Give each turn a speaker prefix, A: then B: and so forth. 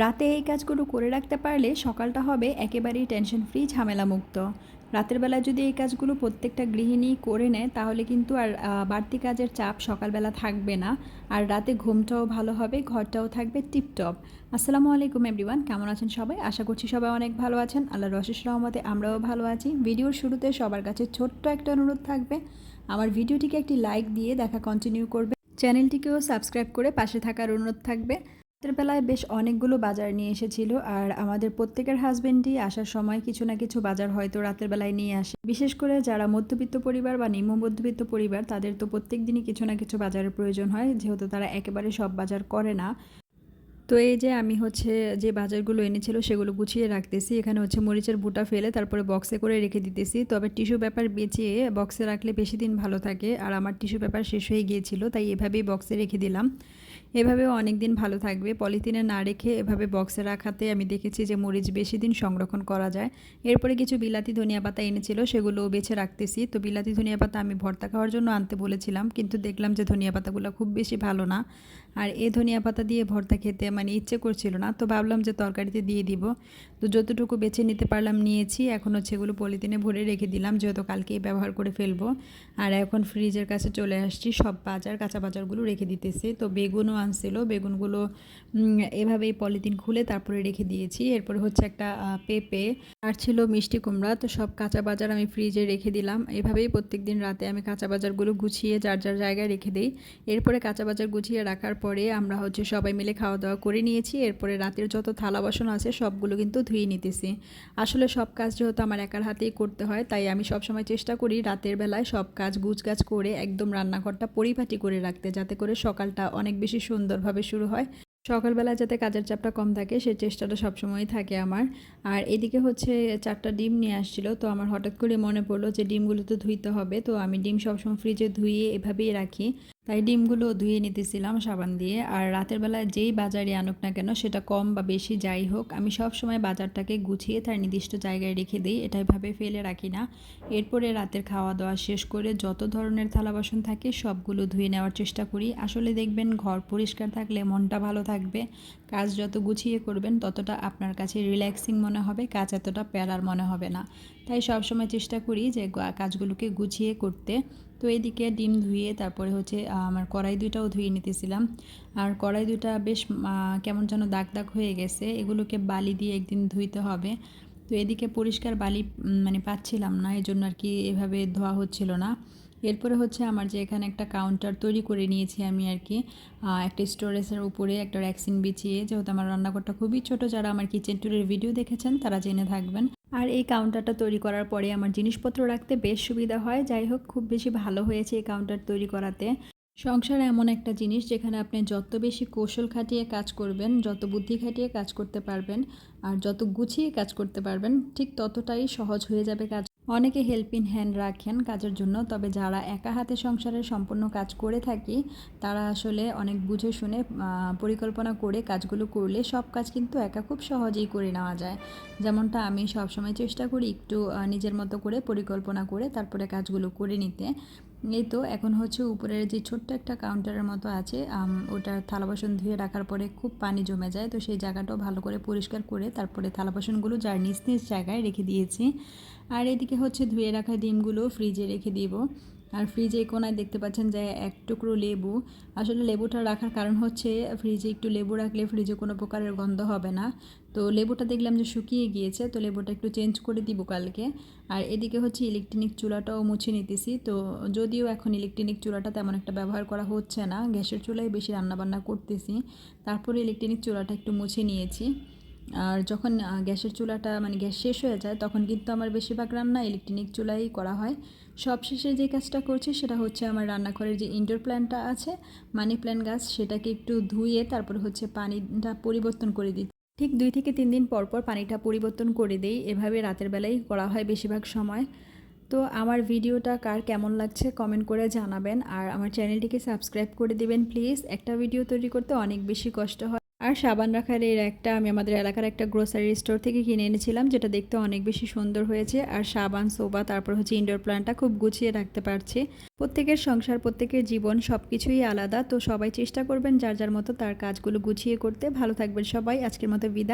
A: রাতে এই কাজগুলো করে রাখতে পারলে সকালটা হবে একেবারেই টেনশন ফ্রি ঝামেলা মুক্ত রাতের বেলায় যদি এই কাজগুলো প্রত্যেকটা গৃহিণী করে নেয়, তাহলে কিন্তু আর বাড়তি কাজের চাপ সকালবেলা থাকবে না। আর রাতে ঘুমটাও ভালো হবে, ঘরটাও থাকবে টিপটপ। আসসালামু আলাইকুম এভরিওয়ান, কেমন আছেন সবাই? আশা করছি সবাই অনেক ভালো আছেন। আল্লাহ রশিস রহমতে আমরাও ভালো আছি। ভিডিওর শুরুতে সবার কাছে ছোট্ট একটা অনুরোধ থাকবে। আমার ভিডিওটিকে একটি লাইক দিয়ে দেখা কন্টিনিউ করবে। চ্যানেলটিকেও সাবস্ক্রাইব করে পাশে থাকার অনুরোধ থাকবে। রাতের বেলায় বেশ অনেকগুলো বাজার নিয়ে এসেছিল আর আমাদের প্রত্যেকের হাজবেন্ডই আসার সময় কিছু না কিছু বাজার হয়তো রাতের বেলায় নিয়ে আসে। বিশেষ করে যারা মধ্যবিত্ত পরিবার বা নিম্ন মধ্যবিত্ত পরিবার, তাদের তো প্রত্যেক দিনই কিছু না কিছু বাজারের প্রয়োজন হয়, যেহেতু তারা একেবারে সব বাজার করে না। তো এই যে আমি হচ্ছে যে বাজারগুলো এনেছিল সেগুলো গুছিয়ে রাখতেছি। এখানে হচ্ছে মরিচের বুটা ফেলে তারপরে বক্সে করে রেখে দিতেছি। তবে টিস্যু পেপার বেঁচিয়ে বক্সে রাখলে বেশি দিন ভালো থাকে। আর আমার টিস্যু পেপার শেষ হয়ে গিয়েছিল, তাই এভাবেই বক্সে রেখে দিলাম। এভাবেও অনেক দিন ভালো থাকবে। পলিথিনে না রেখে এভাবে বক্সে রাখাতে আমি দেখেছি যে মরিচ বেশি দিন সংরক্ষণ করা যায়। এরপরে কিছু বিলাতি ধনিয়া পাতা এনেছিল, সেগুলোও বেছে রাখতেছি। তো বিলাতি ধনিয়া পাতা আমি ভর্তা খাওয়ার জন্য আনতে বলেছিলাম, কিন্তু দেখলাম যে ধনিয়া পাতাগুলো খুব বেশি ভালো না। আর এই ধনিয়া পাতা দিয়ে ভর্তা খেতে মানে ইচ্ছে করছিল না, তো ভাবলাম যে তরকারিতে দিয়ে দিব। তো যতটুকু বেছে নিতে পারলাম নিয়েছি, এখন হচ্ছে এগুলো পলিথিনে ভরে রেখে দিলাম, যেহেতু কালকেই ব্যবহার করে ফেলব। আর এখন ফ্রিজের কাছে চলে আসছি, সব বাজার, কাঁচা বাজারগুলো রেখে দিতেছি। তো বেগুনও আনছিল, বেগুনগুলো এভাবেই পলিথিন খুলে তারপরে রেখে দিয়েছি। এরপরে হচ্ছে একটা পেঁপে আর ছিল মিষ্টি কুমড়া, তো সব কাঁচা বাজার আমি ফ্রিজে রেখে দিলাম। এভাবেই প্রত্যেকদিন রাতে আমি কাঁচা বাজারগুলো গুছিয়ে যার যার জায়গায় রেখে দিই। এরপরে কাঁচা বাজার গুছিয়ে রাখার পরে আমরা হচ্ছে সবাই মিলে খাওয়া দাওয়া করে নিয়েছি। এরপরে রাতের যত থালা বাসন আছে সবগুলো কিন্তু ধুয়ে নিতেছি। আসলে সব কাজ যেহেতু আমার একার হাতেই করতে হয়, তাই আমি সবসময় চেষ্টা করি রাতের বেলায় সব কাজ গুছগাছ করে একদম রান্নাঘরটা পরিপাটি করে রাখতে, যাতে করে সকালটা অনেক বেশি সুন্দরভাবে শুরু হয়। সকালবেলা যাতে কাজের চাপটা কম থাকে, সে চেষ্টাটা সবসময়ই থাকে আমার। আর এদিকে হচ্ছে চারটা ডিম নিয়ে আসছিল, তো আমার হঠাৎ করে মনে পড়ল যে ডিমগুলো তো ধুইতে হবে, তো আমি ডিম সবসময় ফ্রিজে ধুয়ে এভাবেই রাখি। তাই ডিমগুলো ধুয়ে নিতেছিলাম সাবান দিয়ে। আর রাতের বেলায় যেই বাজারে আনুক না কেন সেটা কম বা বেশি যাই হোক, আমি সব সময় বাজারটাকে গুছিয়ে তার নির্দিষ্ট জায়গায় রেখে দিই, এটা এভাবে ফেলে রাখি না। এরপরে রাতের খাওয়া দাওয়া শেষ করে যত ধরনের থালা বাসন থাকে সবগুলো ধুয়ে নেওয়ার চেষ্টা করি। আসলে দেখবেন ঘর পরিষ্কার থাকলে মনটা ভালো থাকবে। কাজ যত গুছিয়ে করবেন ততটা আপনার কাছে রিল্যাক্সিং মনে হবে, কাজ এতটা প্যারার মনে হবে না। তাই সবসময় চেষ্টা করি যে কাজগুলোকে গুছিয়ে করতে। তো এদিকে ডিম ধুয়ে তারপরে হচ্ছে আমার কড়াই দুইটাও ধুয়ে নিতেছিলাম। আর কড়াই দুইটা বেশ কেমন যেন দাগ দাগ হয়ে গেছে। এগুলোকে বালি দিয়ে একদিন ধুইতে হবে। তো এদিকে পরিষ্কার বালি মানে পাচ্ছিলাম না এই জন্য আর কি এভাবে ধোয়া হচ্ছিল না। এরপরে হচ্ছে আমার যে এখানে একটা কাউন্টার তৈরি করে নিয়েছি আমি আর কি একটা স্টোরেজের উপরে একটা র্যাক্সিন বিছিয়ে। যেহেতু আমার রান্নাঘরটা খুবই ছোট, যারা আমার কিচেন ট্যুরের ভিডিও দেখেছেন, তারা জেনে থাকবেন। আর এই কাউন্টারটা তৈরি করার পরে আমার জিনিসপত্র রাখতে বেশ সুবিধা হয়। যাই হোক, খুব বেশি ভালো হয়েছে এই কাউন্টার তৈরি করাতে। সংসার এমন একটা জিনিস যেখানে আপনি যত বেশি কৌশল খাটিয়ে কাজ করবেন, যত বুদ্ধি খাটিয়ে কাজ করতে পারবেন, আর যত গুছিয়ে কাজ করতে পারবেন, ঠিক ততটাই সহজ হয়ে যাবে কাজ অনেকে হেল্প ইন হ্যান্ড রাখেন কাজের জন্য, তবে যারা একা হাতে সংসারের সম্পূর্ণ কাজ করে থাকি, তারা আসলে অনেক বুঝে শুনে পরিকল্পনা করে কাজগুলো করলে সব কাজ কিন্তু একা খুব সহজেই করে নেওয়া যায়। যেমনটা আমি সবসময় চেষ্টা করি একটু নিজের মতো করে পরিকল্পনা করে তারপরে কাজগুলো করে নিতে। এই তো, এখন হচ্ছে উপরের যে ছোট্ট একটা কাউন্টারের মতো আছে ওটার ওটা থালা বাসন ধুয়ে রাখার পরে খুব পানি জমে যায়, তো সেই জায়গাটাও ভালো করে পরিষ্কার করে তারপরে থালা বাসনগুলো যার নিজ নিজ জায়গায় রেখে দিয়েছি। আর এদিকে হচ্ছে ধুয়ে রাখা ডিমগুলো ফ্রিজে রেখে দিব। আর ফ্রিজে কোনায় দেখতে পাচ্ছেন যে এক টুকরো লেবু। আসলে লেবুটা রাখার কারণ হচ্ছে ফ্রিজে একটু লেবু রাখলে ফ্রিজে কোনো প্রকারের গন্ধ হবে না। তো লেবুটা দেখলাম যে শুকিয়ে গিয়েছে, তো লেবুটা একটু চেঞ্জ করে দিব কালকে। আর এদিকে হচ্ছে ইলেকট্রনিক চুলাটাও মুছে নিতেছি। তো যদিও এখন ইলেকট্রনিক চুলাটা তেমন একটা ব্যবহার করা হচ্ছে না, গ্যাসের চুলায় বেশি রান্নাবান্না করতেছি। তারপরে ইলেকট্রনিক চুলাটা একটু মুছে নিয়েছি। আর যখন গ্যাসের চুলাটা মানে গ্যাস শেষ হয়ে যায়, তখন কিন্তু আমার বেশিরভাগ রান্না ইলেকট্রনিক চুলাই করা হয়। সবশেষে যে কাজটা করছি সেটা হচ্ছে আমার রান্নাঘরের যে ইনডোর প্ল্যান্টটা আছে মানি প্ল্যান্ট গাছ, সেটাকে একটু ধুয়ে তারপর হচ্ছে পানিটা পরিবর্তন করে দিই। ঠিক দুই থেকে তিন দিন পর পর পানিটা পরিবর্তন করে দেই। এভাবে রাতের বেলায় করা হয় বেশিরভাগ সময়। তো আমার ভিডিওটা কার কেমন লাগছে কমেন্ট করে জানাবেন। আর আমার চ্যানেলটিকে সাবস্ক্রাইব করে দিবেন প্লিজ একটা ভিডিও তৈরি করতে অনেক বেশি কষ্ট হয়। আর সাবান রাখার এর একটা, আমি আমাদের এলাকার একটা গ্রোসারি স্টোর থেকে কিনে এনেছিলাম, যেটা দেখতে অনেক বেশি সুন্দর হয়েছে। আর সাবান, সোবা, তারপর হচ্ছে ইনডোর প্ল্যান্টটা খুব গুছিয়ে রাখতে পারছে। প্রত্যেকের সংসার, প্রত্যেকের জীবন সব কিছুই আলাদা, তো সবাই চেষ্টা করবেন যার যার মতো তার কাজগুলো গুছিয়ে করতে। ভালো থাকবেন সবাই, আজকের মতো বিদায়।